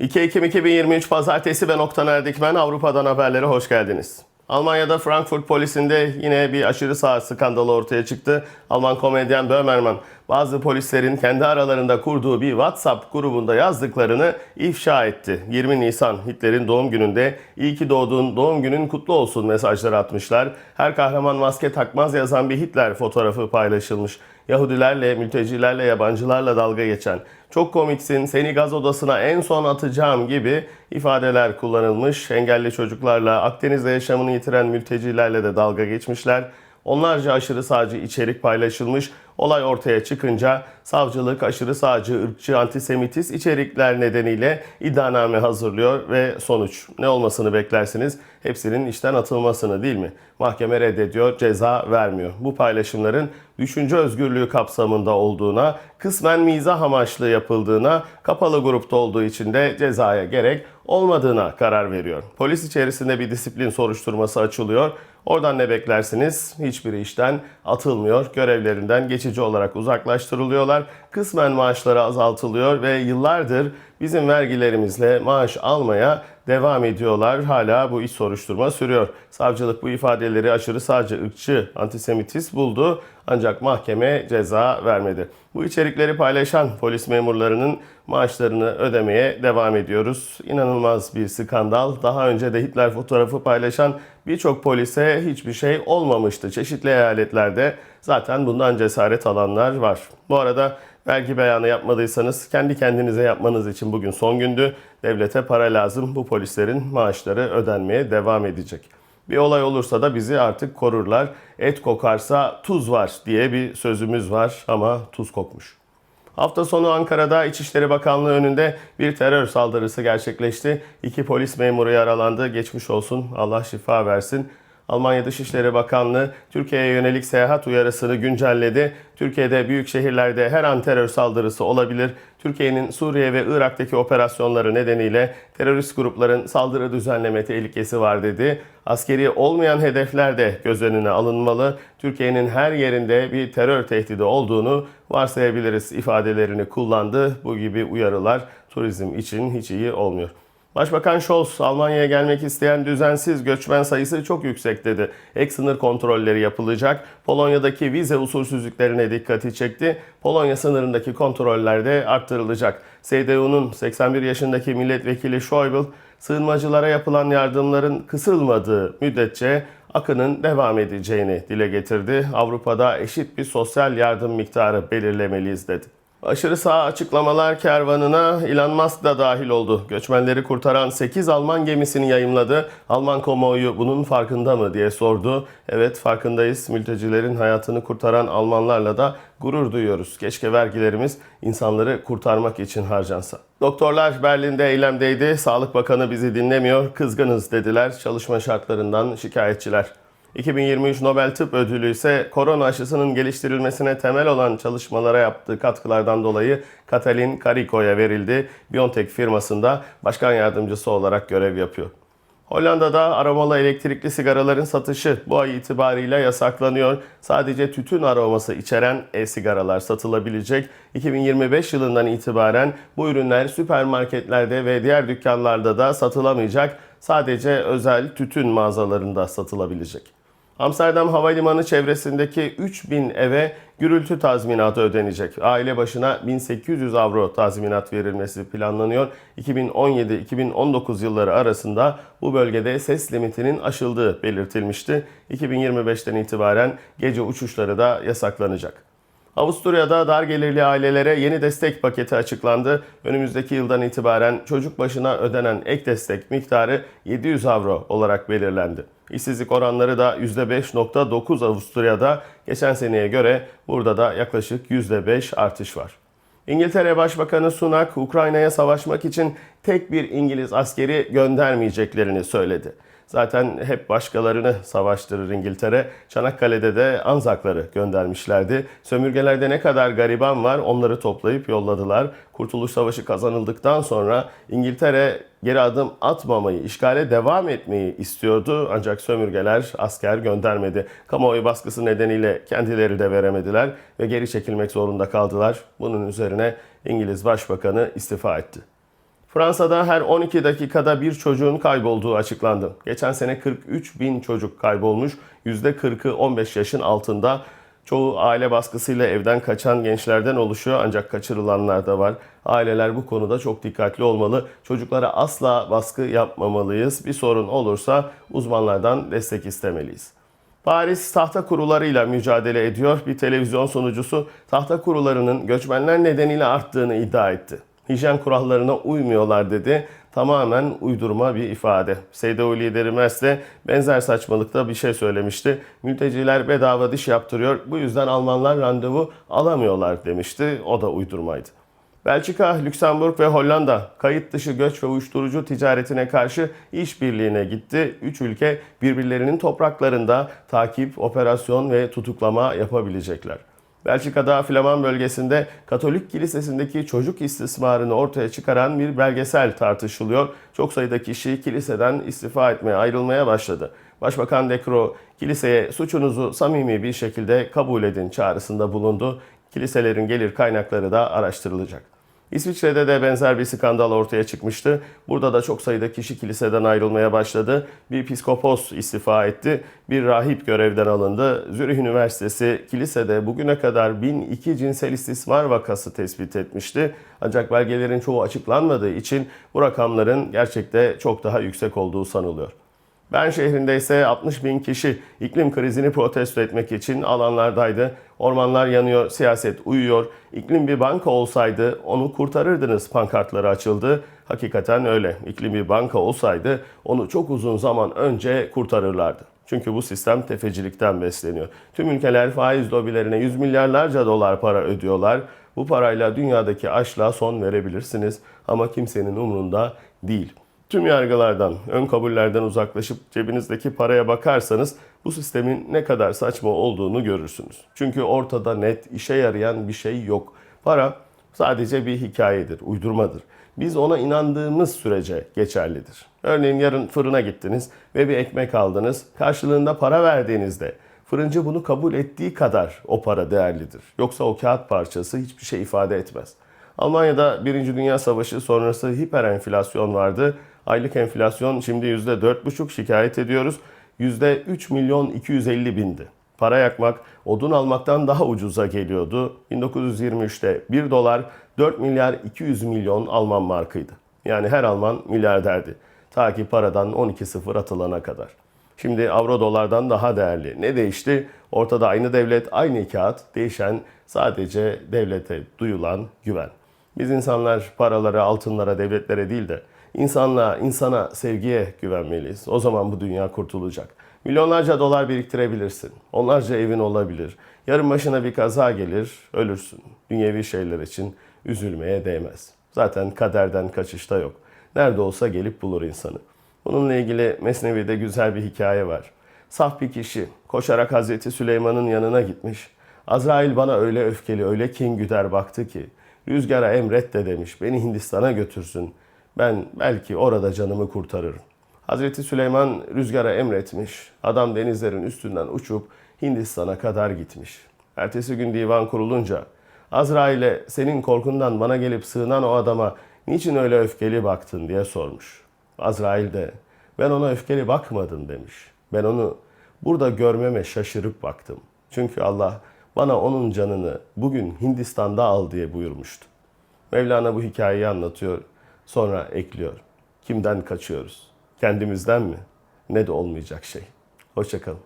2 Ekim 2023 Pazartesi ben Oktan Erdikmen Avrupa'dan haberlere hoş geldiniz. Almanya'da Frankfurt polisinde yine bir aşırı sağ skandalı ortaya çıktı. Alman komedyen Böhmermann bazı polislerin kendi aralarında kurduğu bir WhatsApp grubunda yazdıklarını ifşa etti. 20 Nisan Hitler'in doğum gününde iyi ki doğdun doğum günün kutlu olsun mesajları atmışlar. Her kahraman maske takmaz yazan bir Hitler fotoğrafı paylaşılmış. Yahudilerle, mültecilerle, yabancılarla dalga geçen, çok komiksin, seni gaz odasına en son atacağım gibi ifadeler kullanılmış. Engelli çocuklarla, Akdeniz'de yaşamını yitiren mültecilerle de dalga geçmişler. Onlarca aşırı sağcı içerik paylaşılmış. Olay ortaya çıkınca savcılık aşırı sağcı, ırkçı, antisemitist içerikler nedeniyle iddianame hazırlıyor ve sonuç ne olmasını beklersiniz? Hepsinin işten atılmasını değil mi? Mahkeme reddediyor, ceza vermiyor. Bu paylaşımların düşünce özgürlüğü kapsamında olduğuna, kısmen mizah amaçlı yapıldığına, kapalı grupta olduğu için de cezaya gerek olmadığına karar veriyor. Polis içerisinde bir disiplin soruşturması açılıyor. Oradan ne beklersiniz? Hiçbiri işten atılmıyor. Görevlerinden geçici olarak uzaklaştırılıyorlar. Kısmen maaşları azaltılıyor ve yıllardır bizim vergilerimizle maaş almaya devam ediyorlar. Hala bu iş soruşturma sürüyor. Savcılık bu ifadeleri aşırı sağcı, ırkçı, antisemitist buldu ancak mahkeme ceza vermedi. Bu içerikleri paylaşan polis memurlarının maaşlarını ödemeye devam ediyoruz. İnanılmaz bir skandal. Daha önce de Hitler fotoğrafı paylaşan birçok polise hiçbir şey olmamıştı. Çeşitli eyaletlerde zaten bundan cesaret alanlar var. Bu arada vergi beyanı yapmadıysanız kendi kendinize yapmanız için bugün son gündü. Devlete para lazım. Bu polislerin maaşları ödenmeye devam edecek. Bir olay olursa da bizi artık korurlar. Et kokarsa tuz var diye bir sözümüz var ama tuz kokmuş. Hafta sonu Ankara'da İçişleri Bakanlığı önünde bir terör saldırısı gerçekleşti. İki polis memuru yaralandı. Geçmiş olsun. Allah şifa versin. Almanya Dışişleri Bakanlığı Türkiye'ye yönelik seyahat uyarısını güncelledi. Türkiye'de büyük şehirlerde her an terör saldırısı olabilir. Türkiye'nin Suriye ve Irak'taki operasyonları nedeniyle terörist grupların saldırı düzenleme tehlikesi var dedi. Askeri olmayan hedefler de göz önüne alınmalı. Türkiye'nin her yerinde bir terör tehdidi olduğunu varsayabiliriz ifadelerini kullandı. Bu gibi uyarılar turizm için hiç iyi olmuyor. Başbakan Scholz, Almanya'ya gelmek isteyen düzensiz göçmen sayısı çok yüksek dedi. Ek sınır kontrolleri yapılacak. Polonya'daki vize usulsüzlüklerine dikkati çekti. Polonya sınırındaki kontroller de arttırılacak. CDU'nun 81 yaşındaki milletvekili Schäuble, sığınmacılara yapılan yardımların kısılmadığı müddetçe akının devam edeceğini dile getirdi. Avrupa'da eşit bir sosyal yardım miktarı belirlemeliyiz dedi. Aşırı sağ açıklamalar kervanına Elon Musk da dahil oldu. Göçmenleri kurtaran 8 Alman gemisini yayımladı. Alman kamuoyu bunun farkında mı diye sordu. Evet farkındayız. Mültecilerin hayatını kurtaran Almanlarla da gurur duyuyoruz. Keşke vergilerimiz insanları kurtarmak için harcansa. Doktorlar Berlin'de eylemdeydi. Sağlık Bakanı bizi dinlemiyor. Kızgınız dediler. Çalışma şartlarından şikayetçiler. 2023 Nobel Tıp Ödülü ise korona aşısının geliştirilmesine temel olan çalışmalara yaptığı katkılardan dolayı Katalin Kariko'ya verildi. BioNTech firmasında başkan yardımcısı olarak görev yapıyor. Hollanda'da aromalı elektrikli sigaraların satışı bu ay itibariyle yasaklanıyor. Sadece tütün aroması içeren e-sigaralar satılabilecek. 2025 yılından itibaren bu ürünler süpermarketlerde ve diğer dükkanlarda da satılamayacak. Sadece özel tütün mağazalarında satılabilecek. Amsterdam Havalimanı çevresindeki 3000 eve gürültü tazminatı ödenecek. Aile başına 1800 avro tazminat verilmesi planlanıyor. 2017-2019 yılları arasında bu bölgede ses limitinin aşıldığı belirtilmişti. 2025'ten itibaren gece uçuşları da yasaklanacak. Avusturya'da dar gelirli ailelere yeni destek paketi açıklandı. Önümüzdeki yıldan itibaren çocuk başına ödenen ek destek miktarı 700 avro olarak belirlendi. İşsizlik oranları da %5.9 Avusturya'da. Geçen seneye göre burada da yaklaşık %5 artış var. İngiltere Başbakanı Sunak, Ukrayna'ya savaşmak için tek bir İngiliz askeri göndermeyeceklerini söyledi. Zaten hep başkalarını savaştırır İngiltere. Çanakkale'de de Anzakları göndermişlerdi. Sömürgelerde ne kadar gariban var onları toplayıp yolladılar. Kurtuluş Savaşı kazanıldıktan sonra İngiltere geri adım atmamayı, işgale devam etmeyi istiyordu. Ancak sömürgeler asker göndermedi. Kamuoyu baskısı nedeniyle kendileri de veremediler ve geri çekilmek zorunda kaldılar. Bunun üzerine İngiliz Başbakanı istifa etti. Fransa'da her 12 dakikada bir çocuğun kaybolduğu açıklandı. Geçen sene 43 bin çocuk kaybolmuş. %40'ı 15 yaşın altında. Çoğu aile baskısıyla evden kaçan gençlerden oluşuyor ancak kaçırılanlar da var. Aileler bu konuda çok dikkatli olmalı. Çocuklara asla baskı yapmamalıyız. Bir sorun olursa uzmanlardan destek istemeliyiz. Paris tahta kurularıyla mücadele ediyor. Bir televizyon sunucusu tahta kurularının göçmenler nedeniyle arttığını iddia etti. Hijyen kurallarına uymuyorlar dedi. Tamamen uydurma bir ifade. CDU lideri Merz de benzer saçmalıkta bir şey söylemişti. Mülteciler bedava diş yaptırıyor. Bu yüzden Almanlar randevu alamıyorlar demişti. O da uydurmaydı. Belçika, Lüksemburg ve Hollanda kayıt dışı göç ve uyuşturucu ticaretine karşı işbirliğine gitti. Üç ülke birbirlerinin topraklarında takip, operasyon ve tutuklama yapabilecekler. Belçika'da Flaman bölgesinde Katolik Kilisesi'ndeki çocuk istismarını ortaya çıkaran bir belgesel tartışılıyor. Çok sayıda kişi kiliseden istifa etmeye, ayrılmaya başladı. Başbakan Dekro kiliseye suçunuzu samimi bir şekilde kabul edin çağrısında bulundu. Kiliselerin gelir kaynakları da araştırılacak. İsviçre'de de benzer bir skandal ortaya çıkmıştı. Burada da çok sayıda kişi kiliseden ayrılmaya başladı. Bir piskopos istifa etti. Bir rahip görevden alındı. Zürih Üniversitesi kilisede bugüne kadar 1002 cinsel istismar vakası tespit etmişti. Ancak belgelerin çoğu açıklanmadığı için bu rakamların gerçekte çok daha yüksek olduğu sanılıyor. Ben şehrinde ise 60 bin kişi iklim krizini protesto etmek için alanlardaydı. Ormanlar yanıyor, siyaset uyuyor. İklim bir banka olsaydı onu kurtarırdınız pankartları açıldı. Hakikaten öyle. İklim bir banka olsaydı onu çok uzun zaman önce kurtarırlardı. Çünkü bu sistem tefecilikten besleniyor. Tüm ülkeler faiz lobilerine yüz milyarlarca dolar para ödüyorlar. Bu parayla dünyadaki açlığa son verebilirsiniz ama kimsenin umrunda değil. Tüm yargılardan, ön kabullerden uzaklaşıp cebinizdeki paraya bakarsanız bu sistemin ne kadar saçma olduğunu görürsünüz. Çünkü ortada net, işe yarayan bir şey yok. Para sadece bir hikayedir, uydurmadır. Biz ona inandığımız sürece geçerlidir. Örneğin yarın fırına gittiniz ve bir ekmek aldınız. Karşılığında para verdiğinizde fırıncı bunu kabul ettiği kadar o para değerlidir. Yoksa o kağıt parçası hiçbir şey ifade etmez. Almanya'da Birinci Dünya Savaşı sonrası hiper enflasyon vardı. Aylık enflasyon şimdi %4,5 şikayet ediyoruz. %3 milyon 250 bindi. Para yakmak, odun almaktan daha ucuza geliyordu. 1923'te 1 dolar 4 milyar 200 milyon Alman markıydı. Yani her Alman milyarderdi. Ta ki paradan 12 sıfır atılana kadar. Şimdi avro dolardan daha değerli. Ne değişti? Ortada aynı devlet, aynı kağıt. Değişen sadece devlete duyulan güven. Biz insanlar paralara, altınlara, devletlere değil de insanlığa, insana, sevgiye güvenmeliyiz. O zaman bu dünya kurtulacak. Milyonlarca dolar biriktirebilirsin. Onlarca evin olabilir. Yarın başına bir kaza gelir, ölürsün. Dünyevi şeyler için üzülmeye değmez. Zaten kaderden kaçışta yok. Nerede olsa gelip bulur insanı. Bununla ilgili Mesnevi'de güzel bir hikaye var. Saf bir kişi koşarak Hazreti Süleyman'ın yanına gitmiş. Azrail bana öyle öfkeli, öyle kin güder baktı ki rüzgara emret de demiş beni Hindistan'a götürsün. Ben belki orada canımı kurtarırım. Hazreti Süleyman rüzgara emretmiş. Adam denizlerin üstünden uçup Hindistan'a kadar gitmiş. Ertesi gün divan kurulunca Azrail'e senin korkundan bana gelip sığınan o adama niçin öyle öfkeli baktın diye sormuş. Azrail de ben ona öfkeli bakmadım demiş. Ben onu burada görmeme şaşırıp baktım. Çünkü Allah bana onun canını bugün Hindistan'da al diye buyurmuştu. Mevlana bu hikayeyi anlatıyor. Sonra ekliyor. Kimden kaçıyoruz? Kendimizden mi? Ne de olmayacak şey. Hoşçakalın.